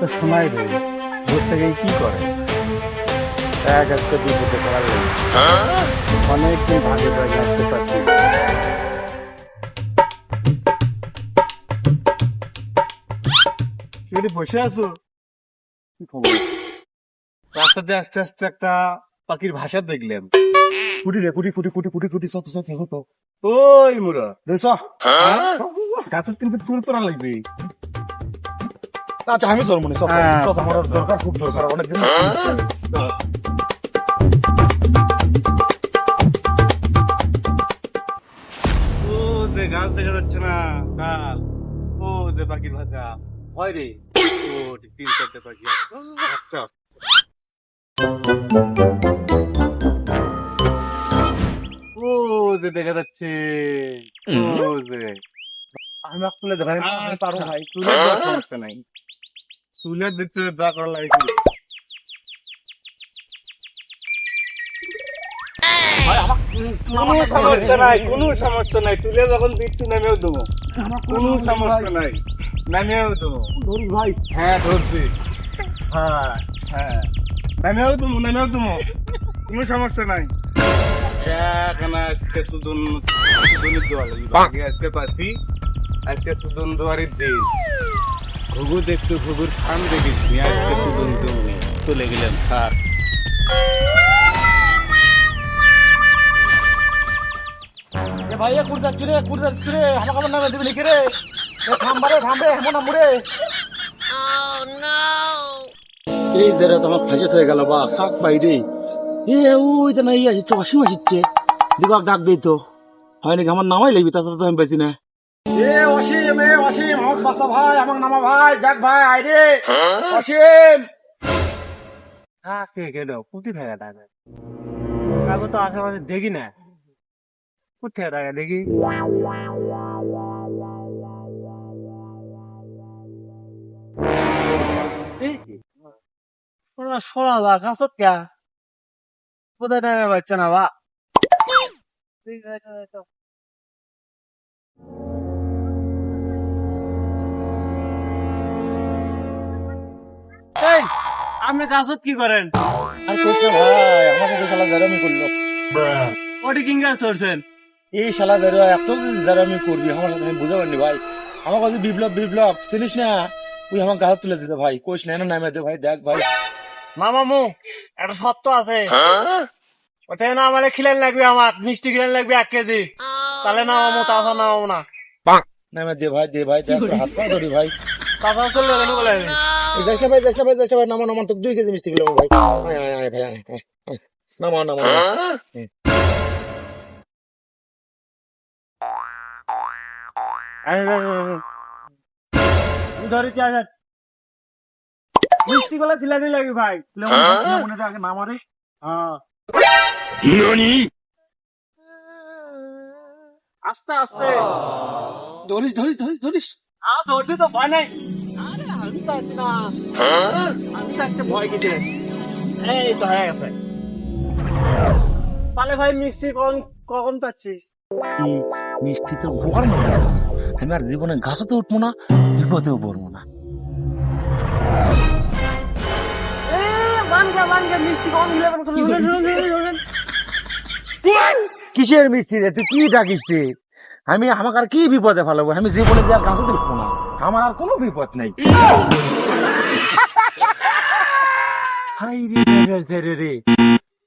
তো শোনাই দূর থেকে কি করে? এক আজকে বিপদে পড়ার লাগে অনেকদিন ভাগে ভাগে আসতে পারছি বসে আছো? কি খবর? রাস্তাতে আস্তে আস্তে একটা পাখির ভাষা দেখলাম ফুটি রে ফুটি ফুটি ফুটি ফুটি ফুটি সত সত সত ওই মুরা রে চ। গাছের কিন্তু ফুল লাগবে। আচ্ছা আমি তোর মনে হ্যাঁ, দরকার খুব দরকার অনেকদিন ও যে গাছ দেখা যাচ্ছে না কাল। ও যে পাখির ভাষা হয় রে। ও তিন চারটে পাখি আচ্ছা। ও যে দেখা যাচ্ছে। ও যে। আমি তুলে দেখাই পারো ভাই তুলে সমস্যা নাই। তুলে দিতে দা করা। লাগে কোনো সমস্যা নাই। কোনো সমস্যা নাই। তুলে যখন দিচ্ছি নামেও দেবো। কোনো সমস্যা নাই। নামেও দেবো। ভাই। হ্যাঁ ধরছি। হ্যাঁ হ্যাঁ। নামেও দেবো নামেও দেবো। কোনো সমস্যা নাই। আজকে সুদন সুদনের আজকে পাচ্ছি আজকে সুদন দোয়ারির দিন। ঘুঘু দেখতো ঘুঘুর খান দেখেছি। আজকে সুদন দোয়ারি চলে গেলেন স্যার। এ ভাই এ কুড় যাচ্ছি রে কুড় যাচ্ছি রে আমার খাবার নামে দিবি লিখে রে? এ থামবা রে থামবে এমন না মুড়ে এই দেরে তোমার ফাজত হয়ে গেল বা কাক পাই রে। এ ওই তো নাই আসছে অসীম আসছে দিবাক ডাক দিই তো। হয় নাকি আমার নামাই লাগবি তাছাড়া তো আমি বেশি না। এ অসীম এ অসীম আমার বাসা ভাই আমার নামা ভাই দেখ ভাই আই রে। অসীম। কাকে কেন কুটি ফেরা টাকা কাকু তো আশেপাশে দেখি না। কোথায় টাকা দেখি? সোনা সোনা দা কাছত কে? কোথায় টাকা পাচ্ছে না বা? ঠিক আছে আপনি কাছত কি করেন? আর ভাই আমাকে তো শালা জারামি করল। ওটি কিঙ্গার চড়ছেন এই শালা বেরো জারামি করবি? আমার আমি বুঝতে পারিনি ভাই। আমার কাছে বিপ্লব বিপ্লব চিনিস না? তুই আমার গাছ তুলে দিতে ভাই। কোচ না না নামে দে ভাই দেখ ভাই। না মামু একটা সত্য আছে। ওটাই না আমার খিলেন লাগবে আমার মিষ্টি খিলেন লাগবে এক কেজি। তাহলে না মামু তাছাড়া না মামু না। নামে দে ভাই দে ভাই দেখ হাত পা ধরি ভাই। তাছাড়া চলবে কেন বলে যাস না ভাই যাস না ভাই যাস না ভাই নামো নামো তোকে দুই কেজি মিষ্টি কিলো ভাই। আয় আয় আয় ভাই আয়। নামো নামো। ধরে মিষ্টি গলা ছিলাবি লাগি ভাই? মনে আগে নাম আরে হ্যাঁ। আস্তে আস্তে। ধরিস ধরিস ধরিস ধরিস। আ ধরতে তো ভয় নাই। আরে আমি তো না। আমি তো ভয় কিছু এই তো হয়ে গেছে। তাহলে ভাই মিষ্টি কখন কখন পাচ্ছিস? মিষ্টি তো ভোগার আমি আর জীবনে ঘাসতে উঠবো না বিপদেও পড়ব না। কিসের মিষ্টি রে? তুই কি ডাকিস রে? আমি আমাকে আর কি বিপদে ফেলাবো? আমি জীবনে যে আর কাছে দেখব না। আমার আর কোনো বিপদ নাই।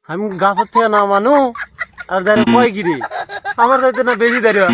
আমি গাছের থেকে না মানু আর দাঁড়িয়ে কয় গিরি আমার দায়িত্ব না বেশি দাঁড়িয়ে।